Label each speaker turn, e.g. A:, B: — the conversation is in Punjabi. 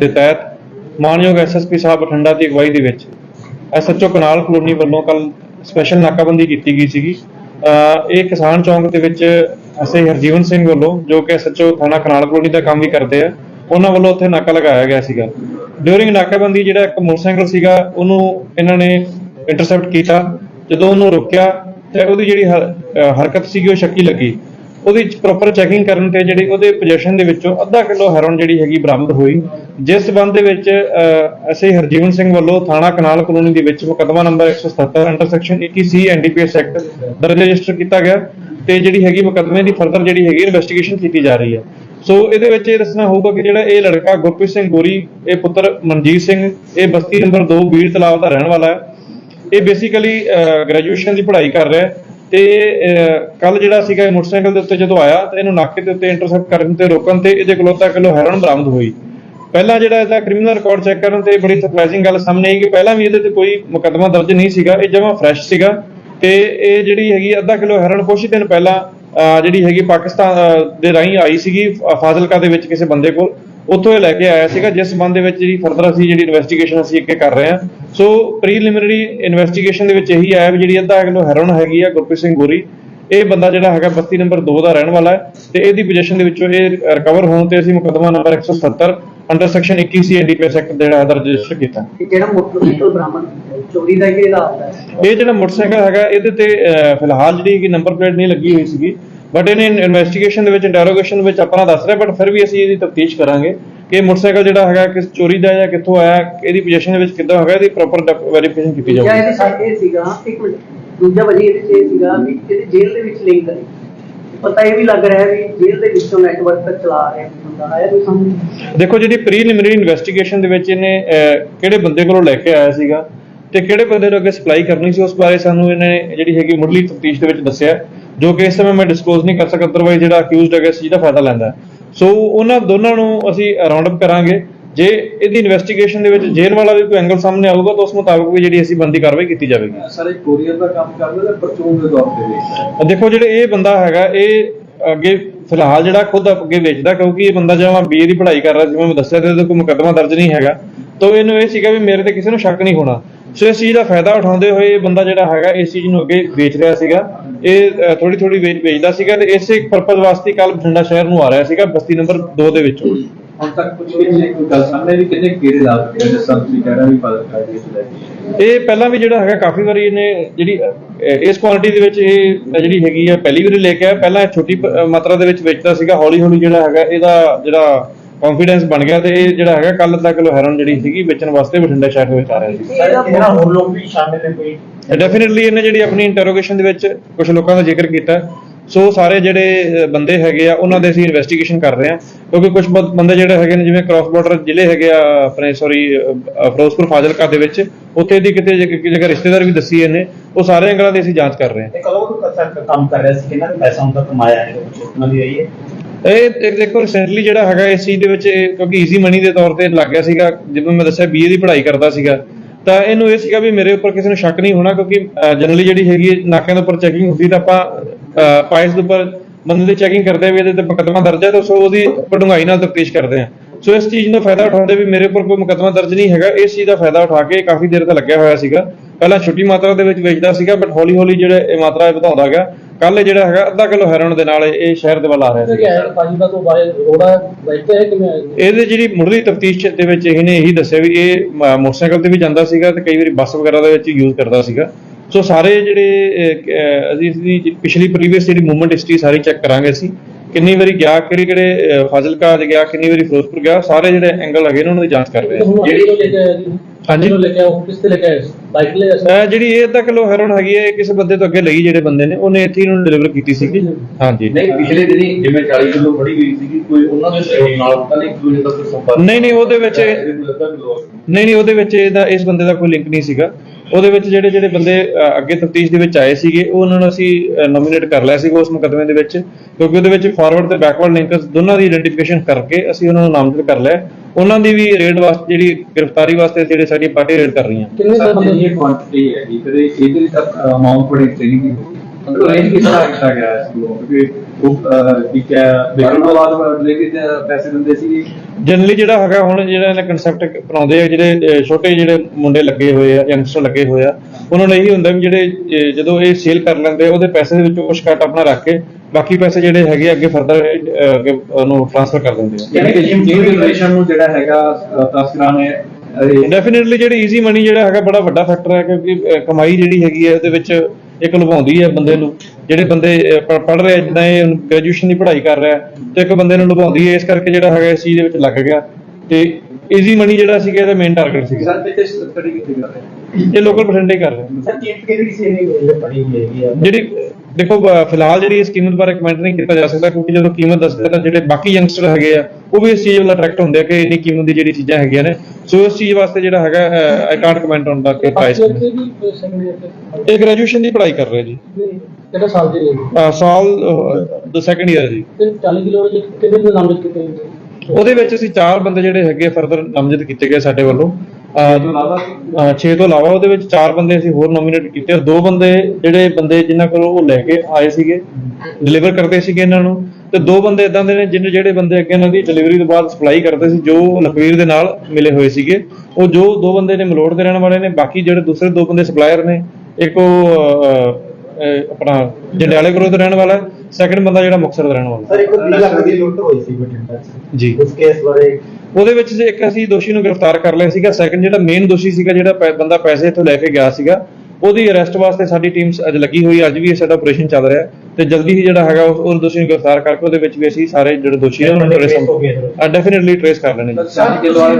A: ਦੇ ਤਹਿਤ ਮਾਨਯੋਗ ਐਸਐਸਪੀ ਸਾਹਿਬ ਬਠਿੰਡਾ ਦੀ ਅਗਵਾਈ ਦੇ ਵਿੱਚ ਐਸਐਚਓ ਕਨਾਲ ਕਲੋਨੀ ਵੱਲੋਂ ਕੱਲ ਸਪੈਸ਼ਲ ਨਾਕਾਬੰਦੀ ਕੀਤੀ ਗਈ ਸੀਗੀ। ਇਹ ਕਿਸਾਨ ਚੌਂਕ ਦੇ ਵਿੱਚ ਅਸੀਂ ਹਰਜੀਵਨ ਸਿੰਘ ਵੱਲੋਂ, ਜੋ ਕਿ ਐਸਐਚਓ ਥਾਣਾ ਕਨਾਲ ਕਲੋਨੀ ਦਾ ਕੰਮ ਵੀ ਕਰਦੇ ਆ, ਉਹਨਾਂ ਵੱਲੋਂ ਉੱਥੇ ਨਾਕਾ ਲਗਾਇਆ ਗਿਆ ਸੀਗਾ। ਡਿਊਰਿੰਗ ਨਾਕਾਬੰਦੀ ਜਿਹੜਾ ਇੱਕ ਮੋਟਰਸਾਈਕਲ ਸੀਗਾ, ਉਹਨੂੰ ਇਹਨਾਂ ਨੇ ਇੰਟਰਸੈਪਟ ਕੀਤਾ। ਜਦੋਂ ਉਹਨੂੰ ਰੋਕਿਆ ਤੇ ਉਹਦੀ ਜਿਹੜੀ ਹਰ- ਹਰਕਤ ਸੀਗੀ, ਉਹ ਸ਼ੱਕੀ ਲੱਗੀ। ਉਹਦੀ ਪ੍ਰੋਪਰ ਚੈਕਿੰਗ ਕਰਨ ਤੇ ਜਿਹੜੀ ਉਹਦੇ ਪੋਜੀਸ਼ਨ ਦੇ ਵਿੱਚੋਂ ਅੱਧਾ ਕਿਲੋ ਹੈਰੋਨ ਜਿਹੜੀ ਹੈਗੀ ਬਰਾਮਦ ਹੋਈ। ਜਿਸ ਸਬੰਧ ਦੇ ਵਿੱਚ ਅਹ, ਅਸੀਂ ਹਰਜੀਵਨ ਸਿੰਘ ਵੱਲੋਂ ਥਾਣਾ ਕਨਾਲ ਕਲੋਨੀ ਦੇ ਵਿੱਚ ਮੁਕੱਦਮਾ number 177 under section 21 C NDPS act ਦਰਜ ਰਜਿਸਟਰ ਕੀਤਾ ਗਿਆ ਤੇ ਜਿਹੜੀ ਹੈਗੀ ਮੁਕੱਦਮੇ ਦੀ ਫਰਦਰ ਜਿਹੜੀ ਹੈਗੀ ਇਨਵੈਸਟੀਗੇਸ਼ਨ ਕੀਤੀ ਜਾ ਰਹੀ ਹੈ। ਸੋ ਇਹਦੇ ਵਿੱਚ ਇਹ ਦੱਸਣਾ ਹੋਊਗਾ ਕਿ ਜਿਹੜਾ ਇਹ ਲੜਕਾ ਗੁਰਪ੍ਰੀਤ ਸਿੰਘ ਗੋਰੀ ਇਹ ਪੁੱਤਰ ਮਨਜੀਤ ਸਿੰਘ ਇਹ ਬਸਤੀ ਨੰਬਰ 2 ਵੀਰ ਤਲਾਬ ਦਾ ਰਹਿਣ ਵਾਲਾ ਹੈ। ਇਹ ਬੇਸਿਕਲੀ ਗ੍ਰੈਜੂਏਸ਼ਨ ਦੀ ਪੜ੍ਹਾਈ ਕਰ ਰਿਹਾ ਹੈ ਤੇ ਕੱਲ ਜਿਹੜਾ ਸੀਗਾ ਇਹ ਮੋਟਰਸਾਈਕਲ ਦੇ ਉੱਤੇ ਜਦੋਂ ਆਇਆ ਤੇ ਇਹਨੂੰ ਨਾਕੇ ਦੇ ਉੱਤੇ ਇੰਟਰਸੈਪਟ ਕਰਨ ਤੇ ਰੋਕਣ ਤੇ ਇਹਦੇ ਕੋਲੋਂ ਤਾਂ ਕਿਲੋ ਹੈਰੋਨ ਬਰਾਮਦ ਹੋਈ। ਪਹਿਲਾਂ ਜਿਹੜਾ ਇਹਦਾ ਕ੍ਰਿਮੀਨਲ ਰਿਕਾਰਡ ਚੈੱਕ ਕਰਨ ਤੇ ਬੜੀ ਸਰਪ੍ਰਾਈਜ਼ਿੰਗ ਗੱਲ ਸਾਹਮਣੇ ਆਈ ਕਿ ਪਹਿਲਾਂ ਵੀ ਇਹਦੇ ਤੇ ਕੋਈ ਮੁਕੱਦਮਾ ਦਰਜ ਨਹੀਂ ਸੀਗਾ, ਇਹ ਜਮਾ ਫਰੈਸ਼ ਸੀਗਾ ਤੇ ਇਹ ਜਿਹੜੀ ਹੈਗੀ ਅੱਧਾ ਕਿਲੋ ਹੈਰੋਨ ਕੁਛ ਦਿਨ ਪਹਿਲਾਂ ਜਿਹੜੀ ਹੈਗੀ ਪਾਕਿਸਤਾਨ ਦੇ ਰਾਹੀਂ ਆਈ ਸੀਗੀ ਫਾਜ਼ਿਲਕਾ ਦੇ ਵਿੱਚ ਕਿਸੇ ਬੰਦੇ ਕੋਲ, ਉੱਥੋਂ ਇਹ ਲੈ ਕੇ ਆਇਆ ਸੀਗਾ, ਜਿਸ ਸੰਬੰਧ ਦੇ ਵਿੱਚ ਜਿਹੜੀ ਫਰਦਰ ਅਸੀਂ ਜਿਹੜੀ ਇਨਵੈਸਟੀਗੇਸ਼ਨ ਅਸੀਂ ਅੱਗੇ ਕਰ ਰਹੇ ਹਾਂ। ਸੋ ਪ੍ਰੀਲਿਮਿਨਰੀ ਇਨਵੈਸਟੀਗੇਸ਼ਨ ਦੇ ਵਿੱਚ ਇਹੀ ਆਇਆ ਵੀ ਜਿਹੜੀ ਅੱਧਾ ਕਿਲੋ ਹੈਰੋਨ ਹੈਗੀ ਆ ਗੁਰਪ੍ਰੀਤ ਸਿੰਘ ਗੋਰੀ, ਇਹ ਬੰਦਾ ਜਿਹੜਾ ਹੈਗਾ ਬਸਤੀ ਨੰਬਰ 2 ਦਾ ਰਹਿਣ ਵਾਲਾ ਹੈ ਤੇ ਇਹਦੀ ਪੋਜੀਸ਼ਨ ਦੇ ਵਿੱਚੋਂ ਇਹ ਰਿਕਵਰ ਹੋਣ ਤੇ ਅਸੀਂ ਮੁਕੱਦਮਾ number 170 under section 21 C NDPS act ਜਿਹੜਾ ਦਰਜ ਰਜਿਸਟਰ ਕੀਤਾ।
B: ਕਿ ਜਿਹੜਾ ਮੋਟਰਸਾਈਕਲ ਬਰਾਮਦ ਚੋਰੀ ਦਾ ਕੀ ਇਹਦਾ ਆਪਦਾ ਹੈ।
A: ਇਹ ਜਿਹੜਾ ਮੋਟਰਸਾਈਕਲ ਹੈਗਾ ਇਹਦੇ ਤੇ ਅਹ, ਫਿਲਹਾਲ ਜਿਹੜੀ ਕਿ ਨੰਬਰ ਪਲੇਟ ਨਹੀਂ ਲੱਗੀ ਹੋਈ ਸੀਗੀ। ਬਟ ਇਹਨੇ ਇਨਵੈਸਟੀਗੇਸ਼ਨ ਦੇ ਵਿੱਚ ਇੰਟਰੋਗੇਸ਼ਨ ਵਿੱਚ ਆਪਣਾ ਦੱਸ ਰਿਹਾ ਬਟ ਫਿਰ ਵੀ ਅਸੀਂ ਇਹਦੀ ਤਫਤੀਸ਼ ਕਰਾਂਗੇ ਕਿ ਇਹ ਮੋਟਰਸਾਈਕਲ ਜਿਹੜਾ ਹੈਗਾ ਕਿਸ ਚੋਰੀ ਦਾ ਜਾਂ ਕਿੱਥੋਂ ਆਇਆ ਇਹਦੀ ਪੋਜੀਸ਼ਨ ਦੇ ਵਿੱਚ ਕਿੱਦਾਂ ਹੈਗਾ ਇਹਦੀ ਪ੍ਰੋਪਰ ਵੈਰੀਫਿਕੇਸ਼ਨ ਕੀਤੀ
B: ਦੂਜਾ
A: ਜਾਊਗੀ।
B: ਇਹਦੇ ਇਹ ਸੀਗਾ ਇੱਕ ਮਿੰਟ। ਦੂਜਾ ਵਜੀ ਇਹਦੇ ਚ ਇਹ ਸੀਗਾ ਵੀ ਇਹਦੇ ਜੇਲ੍ਹ ਦੇ ਵਿੱਚ ਲਿੰਕ ਕਰੇ ਪਤਾ ਇਹ ਵੀ ਲੱਗ ਰਿਹਾ ਹੈ ਵੀ ਜੇਲ੍ਹ ਦੇ ਵਿੱਚੋਂ ਨੈਟਵਰਕ ਤੱਕ ਚਲਾ ਰਿਹਾ ਹੁੰਦਾ ਆਇਆ ਕੋਈ ਸਮਝ
A: ਦੇਖੋ ਜਿਹੜੀ ਪ੍ਰੀਲਿਮਿਨਰੀ ਇਨਵੈਸਟੀਗੇਸ਼ਨ ਦੇ ਵਿੱਚ ਇਹਨੇ ਅਹ, ਕਿਹੜੇ ਬੰਦੇ ਕੋਲੋਂ ਲੈ ਕੇ ਆਇਆ ਸੀਗਾ ਤੇ ਕਿਹੜੇ ਬੰਦੇ ਨੂੰ ਅੱਗੇ ਸਪਲਾਈ ਕਰਨੀ ਸੀ ਉਸ ਬਾਰੇ ਸਾਨੂੰ ਇਹਨੇ ਜਿਹੜੀ ਹੈਗੀ ਮੁੱਢਲੀ ਤਫਤੀਸ਼ ਦੇ ਵਿੱਚ ਦੱਸਿਆ ਜੋ ਕਿ ਇਸ ਸਮੇਂ ਮੈਂ ਡਿਸਕਲੋਜ਼ ਨਹੀਂ ਕਰ ਸਕਦਾ ਅਦਰਵਾਈਜ਼ ਜਿਹੜਾ ਅਕਿਊਜ਼ਡ ਹੈਗਾ ਸੀ ਜਿਹਦਾ ਫਾਇਦਾ ਲੈਂਦਾ। ਸੋ ਉਹਨਾਂ ਦੋਨਾਂ ਨੂੰ ਅਸੀਂ ਰਾਉਂਡ ਅਪ ਕਰਾਂਗੇ। ਜੇ ਇਹਦੀ ਇਨਵੈਸਟੀਗੇਸ਼ਨ ਦੇ ਵਿੱਚ ਜੇਲ੍ਹ ਵਾਲਾ ਵੀ ਕੋਈ ਐਂਗਲ ਸਾਹਮਣੇ ਆਊਗਾ ਤਾਂ ਉਸ ਮੁਤਾਬਕ ਵੀ ਜਿਹੜੀ ਅਸੀਂ ਬੰਦੀ ਕਾਰਵਾਈ ਕੀਤੀ ਜਾਵੇਗੀ।
C: ਸਾਰੇ ਕੋਰੀਅਰ ਦਾ ਕੰਮ ਕਰਦੇ ਤੇ ਪਰਚੂਨ ਦੇ ਤੌਰ ਤੇ ਵੇਚਦਾ
A: ਦੇਖੋ ਜਿਹੜੇ ਇਹ ਬੰਦਾ ਹੈਗਾ ਇਹ ਅੱਗੇ ਫਿਲਹਾਲ ਜਿਹੜਾ ਖੁਦ ਅੱਗੇ ਵੇਚਦਾ ਕਿਉਂਕਿ ਇਹ ਬੰਦਾ ਜਦੋਂ ਬੀਏ ਦੀ ਪੜ੍ਹਾਈ ਕਰ ਰਿਹਾ ਜਿਵੇਂ ਮੈਂ ਦੱਸਿਆ ਤੇ ਕੋਈ ਮੁਕੱਦਮਾ ਦਰਜ ਨਹੀਂ ਹੈਗਾ। ਤਾਂ ਇਹਨੂੰ ਇਹ ਸੀਗਾ ਵੀ ਮੇਰੇ ਤੇ ਕਿਸੇ ਨੂੰ ਸ਼ੱਕ ਨਹੀਂ ਹੋਣਾ। ਸੋ ਇਸ ਚੀਜ਼ ਦਾ ਫਾਇਦਾ ਉਠਾਉਂਦੇ ਹੋਏ ਇਹ ਬੰਦਾ ਜਿਹੜਾ ਹੈਗਾ ਇਸ ਚੀਜ਼ ਨੂੰ ਅੱਗੇ ਵੇਚ ਰਿਹਾ ਸੀਗਾ। ਇਹ ਥੋੜੀ ਥੋੜੀ ਵੇਚਦਾ ਸੀਗਾ ਤੇ ਇਸੇ ਪਰਪਸ ਵਾਸਤੇ ਕੱਲ ਬਠਿੰਡਾ ਸ਼ਹਿਰ ਨੂੰ ਆ ਰਿਹਾ ਸੀਗਾ ਬਸਤੀ ਨੰਬਰ 2 ਦੇ ਵਿੱਚੋਂ।
C: ਹੁਣ ਤੱਕ ਕੁਝ ਵੀ ਨਹੀਂ ਕੋਈ ਗੱਲ ਸਾਹਮਣੇ ਵੀ ਕਿੰਨੇ ਕੇਰੇ ਲਾ ਦਿੱਤੇ ਜਿਸ ਤਰ੍ਹਾਂ ਤੁਸੀਂ ਕਹਿ ਰਹੇ ਵੀ ਫ਼ਰਕ ਕਰ ਦੀ ਲੈ ਕੇ
A: ਇਹ ਪਹਿਲਾਂ ਵੀ ਜਿਹੜਾ ਹੈਗਾ ਕਾਫੀ ਵਾਰੀ ਇਹਨੇ ਜਿਹੜੀ ਇਸ ਕੁਆਲਿਟੀ ਦੇ ਵਿੱਚ ਇਹ ਜਿਹੜੀ ਹੈਗੀ ਆ ਪਹਿਲੀ ਵਾਰੀ ਲੈ ਕੇ ਆਇਆ। ਪਹਿਲਾਂ ਇਹ ਛੋਟੀ ਮਾਤਰਾ ਦੇ ਵਿੱਚ ਵੇਚਦਾ ਸੀਗਾ ਹੌਲੀ ਹੌਲੀ ਜਿਹੜਾ ਹੈਗਾ ਇਹਦਾ ਜਿਹੜਾ ਕੌਨਫੀਡੈਂਸ ਬਣ ਗਿਆ ਤੇ ਇਹ ਜਿਹੜਾ ਹੈਗਾ ਕੱਲ ਅੱਧਾ ਕਿਲੋ ਹੈਰੋਨ ਜਿਹੜੀ ਸੀਗੀ ਵੇਚਣ ਵਾਸਤੇ ਬਠਿੰਡਾ ਸ਼ਹਿਰ ਦੇ ਵਿੱਚ ਆ ਰਿਹਾ ਸੀ।
B: ਇਹਦਾ
D: ਹੋਰ ਲੋਕ ਵੀ ਸ਼ਾਮਿਲ ਨੇ ਕੋਈ।
A: ਡੈਫੀਨਿਟਲੀ ਇਹਨੇ ਜਿਹੜੀ ਆਪਣੀ ਇੰਟਰੋਗੇਸ਼ਨ ਦੇ ਵਿੱਚ ਕੁਝ ਲੋਕਾਂ ਦਾ ਜ਼ਿਕਰ ਕੀਤਾ। ਸੋ ਸਾਰੇ ਜਿਹੜੇ ਬੰਦੇ ਹੈਗੇ ਆ ਉਹਨਾਂ ਦੇ ਅਸੀਂ ਇਨਵੈਸਟੀਗੇਸ਼ਨ ਕਰ ਰਹੇ ਹਾਂ। ਕਿਉਂਕਿ ਕੁਝ ਬੰਦੇ ਜਿਹੜੇ ਹੈਗੇ ਨੇ ਜਿਵੇਂ ਕ੍ਰਾਸ ਬਾਰਡਰ ਜ਼ਿਲ੍ਹੇ ਹੈਗੇ ਆ ਆਪਣੇ ਸੌਰੀ ਫਿਰੋਜ਼ਪੁਰ ਫਾਜ਼ਿਲਕਾ ਦੇ ਵਿੱਚ ਉੱਥੇ ਦੀ ਕਿਤੇ ਜਗ੍ਹਾ ਰਿਸ਼ਤੇਦਾਰ ਵੀ ਦੱਸੀ ਇਹਨੇ ਉਹ ਸਾਰੇ ਅੰਗਲਾਂ ਦੀ ਅਸੀਂ ਜਾਂਚ ਕਰ ਰਹੇ
D: ਇਹ ਕਦੋਂ ਤੋਂ ਤੱਕ ਕੰਮ ਕਰ ਰਿਹਾ ਸੀ? ਕਿੰਨਾ ਕੁ ਪੈਸਾ ਹੁਣ ਤੱਕ ਕਮਾਇਆ ਹੈ ਕੁਝ ਉਹਨਾਂ ਦੀ ਰਹੀ ਹੈ?
A: ਇਹ ਦੇਖੋ ਰੀਸੈਂਟਲੀ ਜਿਹੜਾ ਹੈਗਾ ਇਸ ਚੀਜ਼ ਦੇ ਵਿੱਚ ਕਿਉਂਕਿ ਈਜ਼ੀ ਮਨੀ ਦੇ ਤੌਰ ਤੇ ਲੱਗ ਗਿਆ ਸੀਗਾ। ਜਿਵੇਂ ਮੈਂ ਦੱਸਿਆ ਬੀਏ ਦੀ ਪੜ੍ਹਾਈ ਕਰਦਾ ਸੀਗਾ। ਤਾਂ ਇਹਨੂੰ ਇਹ ਸੀਗਾ ਵੀ ਮੇਰੇ ਉੱਪਰ ਕਿਸੇ ਨੂੰ ਸ਼ੱਕ ਨਹੀਂ ਹੋਣਾ ਕਿਉਂਕਿ ਜਨਰਲੀ ਜਿਹੜੀ ਹੈਗੀ ਨਾਕਿਆਂ ਦੇ ਉੱਪਰ ਚੈਕਿੰਗ ਹੁੰਦੀ ਤਾਂ ਆਪਾਂ ਪਾਇਸ ਦੇ ਉੱਪਰ ਬੰਦੇ ਦੀ ਚੈਕਿੰਗ ਕਰਦੇ ਵੀ ਇਹਦੇ ਤੇ ਮੁਕੱਦਮਾ ਦਰਜ ਹੈ ਤਾਂ ਸੋ ਉਹਦੀ ਪੜੁੰਗਾਈ ਨਾਲ ਤਫਤੀਸ਼ ਕਰਦੇ ਆ। ਸੋ ਇਸ ਚੀਜ਼ ਦਾ ਫਾਇਦਾ ਉਠਾਉਂਦੇ ਵੀ ਮੇਰੇ ਉੱਪਰ ਕੋਈ ਮੁਕੱਦਮਾ ਦਰਜ ਨਹੀਂ ਹੈਗਾ। ਇਸ ਚੀਜ਼ ਦਾ ਫਾਇਦਾ ਉਠਾ ਕੇ ਕਾਫੀ ਦੇਰ ਤੱਕ ਲੱਗਿਆ ਹੋਇਆ ਸੀਗਾ। ਪਹਿਲਾਂ ਛੋਟੀ ਮਾਤਰਾ ਦੇ ਵਿੱਚ ਵੇਚਦਾ ਸੀਗਾ ਬਟ ਹੌਲੀ ਹੌਲੀ ਜਿਹੜਾ ਇਹ ਮਾਤਰਾ ਇਹ ਵਧਾਉਂਦਾ ਗਿਆ। ਕੱਲ ਜਿਹੜਾ ਹੈਗਾ ਅੱਧਾ ਕਿਲੋ ਹੈਰੋਨ ਦੇ ਨਾਲ ਇਹ ਸ਼ਹਿਰ ਦੇ ਵੱਲ ਆ ਰਿਹਾ
B: ਕਿਵੇਂ
A: ਇਹਦੇ ਜਿਹੜੀ ਮੁੱਢਲੀ ਤਫਤੀਸ਼ ਦੇ ਵਿੱਚ ਇਹਨੇ ਇਹੀ ਦੱਸਿਆ ਵੀ ਇਹ ਮੋਟਰਸਾਈਕਲ ਤੇ ਵੀ ਜਾਂਦਾ ਸੀਗਾ ਤੇ ਕਈ ਵਾਰੀ ਬੱਸ ਵਗੈਰਾ ਦੇ ਵਿੱਚ ਯੂਜ਼ ਕਰਦਾ ਸੀਗਾ। ਸੋ ਸਾਰੇ ਜਿਹੜੇ ਅਸੀਂ ਜਿਹੜੀ ਪਿਛਲੀ ਪ੍ਰੀਵੀਅਸ ਜਿਹੜੀ ਮੂਵਮੈਂਟ ਹਿਸਟਰੀ ਸਾਰੀ ਚੈੱਕ ਕਰਾਂਗੇ ਅਸੀਂ। ਕਿੰਨੀ ਵਾਰੀ ਗਿਆ ਕਿਹੜੇ ਕਿਹੜੇ ਫਾਜ਼ਿਲਕਾ ਗਿਆ ਕਿੰਨੀ ਵਾਰੀ ਫਿਰੋਜ਼ਪੁਰ ਗਿਆ ਸਾਰੇ ਜਿਹੜੇ ਐਂਗਲ ਹੈਗੇ ਨੇ ਉਹਨਾਂ ਦੀ ਜਾਂਚ ਕਰ ਰਹੇ ਹਾਂ।
B: ਜਿਹੜੀ
A: ਹਾਂਜੀ।
B: ਲੈ ਕੇ ਆਓ ਕਿਸ ਤੇ ਲੈ ਕੇ ਆਏ? ਬਾਈਕ ਲੈ
A: ਅਹ, ਜਿਹੜੀ ਇਹ ਅੱਧਾ ਕਿਲੋ ਹੈਰੋਨ ਹੈਗੀ ਹੈ ਇਹ ਕਿਸੇ ਬੰਦੇ ਤੋਂ ਅੱਗੇ ਲਈ ਜਿਹੜੇ ਬੰਦੇ ਨੇ ਉਹਨੇ ਇੱਥੇ ਇਹਨੂੰ ਡਿਲੀਵਰ ਕੀਤੀ ਸੀਗੀ। ਹਾਂਜੀ।
C: ਨਹੀਂ ਪਿਛਲੇ ਦਿਨੀ ਜਿਵੇਂ 40 ਕਿਲੋ ਫੜੀ ਗਈ ਸੀਗੀ ਕੋਈ ਉਹਨਾਂ ਦੇ ਨਾਲ ਤਾਂ ਨਹੀਂ ਕੋਈ ਦਾ ਕੋਈ ਸੰਪਰਕ
A: ਨਹੀਂ ਨਹੀਂ ਉਹਦੇ ਵਿੱਚ ਨਹੀਂ। ਨਹੀਂ ਉਹਦੇ ਵਿੱਚ ਇਹਦਾ ਇਸ ਬੰਦੇ ਦਾ ਕੋਈ ਲਿੰਕ ਨਹੀਂ ਸੀਗਾ। ਉਹਦੇ ਵਿੱਚ ਜਿਹੜੇ ਜਿਹੜੇ ਬੰਦੇ ਅੱਗੇ ਤਫਤੀਸ਼ ਦੇ ਵਿੱਚ ਆਏ ਸੀਗੇ, ਉਹ ਉਹਨਾਂ ਨੂੰ ਅਸੀਂ ਨੋਮੀਨੇਟ ਕਰ ਲਿਆ ਸੀਗਾ ਉਸ ਮੁਕੱਦਮੇ ਦੇ ਵਿੱਚ, ਕਿਉਂਕਿ ਉਹਦੇ ਵਿੱਚ ਫਾਰਵਰਡ ਤੇ ਬੈਕਵਰਡ ਲਿੰਕਸ ਦੋਨਾਂ ਦੀ ਆਇਡੈਂਟੀਫਿਕੇਸ਼ਨ ਕਰਕੇ ਅਸੀਂ ਉਹਨਾਂ ਨੂੰ ਨਾਮਜ਼ਦ ਕਰ ਲਿਆ। ਉਹਨਾਂ ਦੀ ਵੀ ਰੇਡ ਵਾਸਤੇ ਜਿਹੜੀ ਗ੍ਰਿਫਤਾਰੀ ਵਾਸਤੇ ਜਿਹੜੇ ਸਾਡੀ ਪਾਰਟੀ ਰੇਡ ਕਰ ਰਹੀਆਂ।
B: ਕਿੰਨੇ ਬੰਦੇ
C: ਜਿਹੜੀ ਕੁਆਂਟੀਟੀ ਹੈ ਜੀ ਫਿਰ ਇਹਦੇ ਲਈ ਤਾਂ ਅਮਾਉਂਟ ਬੜੀ ਚਾਹੀਦੀ ਰੇਂਜ ਕਿਸ ਤਰ੍ਹਾਂ ਕੀਤਾ ਗਿਆ ਇਸ ਨੂੰ ਕਿਉਂਕਿ ਉਹ ਅਹ, ਕੀ ਕਿਹਾ ਵੇਖਣ ਤੋਂ ਬਾਅਦ ਡਿਲੀਵਰੀ ਦੇ ਪੈਸੇ ਦਿੰਦੇ ਸੀ।
A: ਜਨਰਲੀ ਜਿਹੜਾ ਹੈਗਾ ਹੁਣ ਜਿਹੜਾ ਇਹਨੇ ਕਨਸੈਪਟ ਅਪਣਾਉਂਦੇ ਆ ਜਿਹੜੇ ਛੋਟੇ ਜਿਹੜੇ ਮੁੰਡੇ ਲੱਗੇ ਹੋਏ ਆ ਯੰਗਸਟਰ ਲੱਗੇ ਹੋਏ ਆ ਉਹਨਾਂ ਨੂੰ ਇਹੀ ਹੁੰਦਾ ਵੀ ਜਿਹੜੇ ਜਦੋਂ ਇਹ ਸੇਲ ਕਰ ਲੈਂਦੇ ਆ, ਉਹਦੇ ਪੈਸੇ ਦੇ ਵਿੱਚੋਂ ਕੁਝ ਕੱਟ ਆਪਣਾ ਰੱਖ ਕੇ ਬਾਕੀ ਪੈਸੇ ਜਿਹੜੇ ਹੈਗੇ ਆ ਅੱਗੇ ਫਰਦਰ ਅੱਗੇ ਉਹਨੂੰ ਟ੍ਰਾਂਸਫਰ ਕਰ ਦਿੰਦੇ ਆ।
C: ਯਾਨੀ ਕਿ ਨਿਊ ਜਨਰੇਸ਼ਨ ਨੂੰ ਜਿਹੜਾ ਹੈਗਾ ਤਸਕਰਾਂ ਨੇ
A: ਡੈਫੀਨਿਟਲੀ ਜਿਹੜੀ ਈਜ਼ੀ ਮਨੀ ਜਿਹੜਾ ਹੈਗਾ ਬੜਾ ਵੱਡਾ ਫੈਕਟਰ ਹੈ ਕਿਉਂਕਿ ਕਮਾਈ ਜਿਹੜੀ ਹੈਗੀ ਹੈ ਉਹਦੇ ਵਿੱਚ ਇੱਕ ਲੁਭਾਉਂਦੀ ਹੈ ਬੰਦੇ ਨੂੰ। ਜਿਹੜੇ ਬੰਦੇ ਪੜ ਰਹੇ ਜਿੱਦਾਂ ਇਹ ਗ੍ਰੈਜੂਏਸ਼ਨ ਦੀ ਪੜ੍ਹਾਈ ਕਰ ਰਿਹਾ ਹੈ, ਤੇ ਇੱਕ ਬੰਦੇ ਨੂੰ ਲੁਭਾਉਂਦੀ ਹੈ ਇਸ ਕਰਕੇ ਜਿਹੜਾ ਹੈਗਾ ਇਸ ਚੀਜ਼ ਦੇ ਵਿੱਚ ਲੱਗ ਗਿਆ। ਤੇ ਈਜ਼ੀ ਮਨੀ ਜਿਹੜਾ ਸੀਗਾ ਇਹਦਾ ਮੇਨ ਟਾਰਗੇਟ ਸੀਗਾ।
C: ਸਰ ਤੇ ਸਟੱਡੀ ਕਿੱਥੇ ਕਰ ਰਹੇ
A: ਇਹ ਲੋਕਲ ਹੀ ਕਰ ਰਹੇ।
D: ਸਰ ਕੀਮਤ ਕਿਹੜੀ ਸੀ? ਨਹੀਂ ਪੜੀ ਹੋਈ ਆ।
A: ਜਿਹੜੀ ਦੇਖੋ ਫਿਲਹਾਲ ਜਿਹੜੀ ਇਸ ਕੀਮਤ ਬਾਰੇ ਕਮੈਂਟ ਨਹੀਂ ਕੀਤਾ ਜਾ ਸਕਦਾ ਕਿਉਂਕਿ ਜਦੋਂ ਕੀਮਤ ਦੱਸਦੇ ਤਾਂ ਜਿਹੜੇ ਬਾਕੀ ਯੰਗਸਟਰ ਹੈਗੇ ਆ ਉਹ ਵੀ ਇਸ ਚੀਜ਼ ਵੱਲ ਅਟਰੈਕਟ ਹੁੰਦੇ ਆ ਕਿ ਇੰਨੀ ਕੀਮਤ ਦੀ ਜਿਹੜੀ ਚੀਜ਼ਾਂ ਹੈਗੀਆਂ ਨੇ। ਸੋ ਇਸ ਚੀਜ਼ ਵਾਸਤੇ ਜਿਹੜਾ ਹੈਗਾ I can't comment on the ਕਿ ਪ੍ਰਾਈਸ ਇਹ ਗ੍ਰੈਜੂਏਸ਼ਨ ਦੀ ਪੜ੍ਹਾਈ ਕਰ ਰਹੇ ਜੀ।
E: ਕਿਹੜਾ ਸਾਲ ਦੀ ਲਈ?
A: ਸਾਲ ਦ ਸੈਕੰਡ ਇਅਰ ਜੀ।
E: ਤੇ 40 ਕਿਲੋ ਵਿੱਚ ਕਿੰਨੇ ਦੇ ਨਾਮ ਕੀਤੇ
A: ਉਹਦੇ ਵਿੱਚ ਅਸੀਂ ਚਾਰ ਬੰਦੇ ਜਿਹੜੇ ਹੈਗੇ ਫਰਦਰ ਨਾਮਜ਼ਦ ਕੀਤੇ ਗਏ ਸਾਡੇ ਵੱਲੋਂ।
C: ਇਸ ਤੋਂ ਇਲਾਵਾ
A: 6 ਤੋਂ ਇਲਾਵਾ ਉਹਦੇ ਵਿੱਚ ਚਾਰ ਬੰਦੇ ਅਸੀਂ ਹੋਰ ਨੋਮੀਨੇਟ ਕੀਤੇ ਔਰ ਦੋ ਬੰਦੇ ਜਿਹੜੇ ਬੰਦੇ ਜਿਨ੍ਹਾਂ ਕੋਲ ਉਹ ਲੈ ਕੇ ਆਏ ਸੀਗੇ ਡਿਲੀਵਰ ਕਰਦੇ ਸੀਗੇ ਇਹਨਾਂ ਨੂੰ। ਤੇ ਦੋ ਬੰਦੇ ਇਦਾਂ ਦੇ ਨੇ ਜਿਹਨੇ ਜਿਹੜੇ ਬੰਦੇ ਅੱਗੇ ਇਹਨਾਂ ਦੀ ਡਿਲੀਵਰੀ ਤੋਂ ਬਾਅਦ ਸਪਲਾਈ ਕਰਦੇ ਸੀ ਜੋ ਲਖਵੀਰ ਦੇ ਨਾਲ ਮਿਲੇ ਹੋਏ ਸੀਗੇ। ਉਹ ਜੋ ਦੋ ਬੰਦੇ ਨੇ ਮਲੋੜ ਦੇ ਰਹਿਣ ਵਾਲੇ ਨੇ ਬਾਕੀ ਜਿਹੜੇ ਦੂਸਰੇ ਦੋ ਬੰਦੇ ਸਪਲਾਇਰ ਨੇ ਇੱਕ ਉਹ ਆਪਣਾ ਜੰਡਿਆਲੇ ਗਰੋਹ ਦਾ ਰਹਿਣ ਵਾਲਾ ਸੈਕੰਡ ਬੰਦਾ ਜਿਹੜਾ ਮੁਕਤਸਰ ਦਾ ਰਹਿਣ ਵਾਲਾ
D: ਸਰ ਇੱਕ 20 ਲੱਖ ਦੀ ਲੁੱਟ ਹੋਈ ਸੀ ਬਠਿੰਡਾ
A: ਜੀ।
D: ਉਸ ਕੇਸ ਬਾਰੇ
A: ਉਹਦੇ ਵਿੱਚ ਜੇ ਇੱਕ ਅਸੀਂ ਦੋਸ਼ੀ ਨੂੰ ਗ੍ਰਿਫਤਾਰ ਕਰ ਲਿਆ ਸੀਗਾ ਸੈਕੰਡ ਜਿਹੜਾ ਮੇਨ ਦੋਸ਼ੀ ਸੀਗਾ ਜਿਹੜਾ ਬੰਦਾ ਪੈਸੇ ਇੱਥੋਂ ਲੈ ਕੇ ਗਿਆ ਸੀਗਾ ਉਹਦੀ ਅਰੈਸਟ ਵਾਸਤੇ ਸਾਡੀ ਟੀਮ ਅੱਜ ਲੱਗੀ ਹੋਈ ਅੱਜ ਵੀ ਇਹ ਸਾਡਾ ਆਪਰੇਸ਼ਨ ਚੱਲ ਰਿਹਾ ਤੇ ਜਲਦੀ ਹੀ ਜਿਹੜਾ ਹੈਗਾ ਉਸ ਉਸ ਦੋਸ਼ੀ ਨੂੰ ਗ੍ਰਿਫਤਾਰ ਕਰਕੇ ਉਹਦੇ ਵਿੱਚ ਵੀ ਅਸੀਂ ਸਾਰੇ ਜਿਹੜੇ ਦੋਸ਼ੀ ਨੇ ਉਹਨਾਂ ਨੂੰ ਡੈਫੀਨਿਟਲੀ ਟ੍ਰੇਸ ਕਰ ਲੈਣੇ ਜੀ।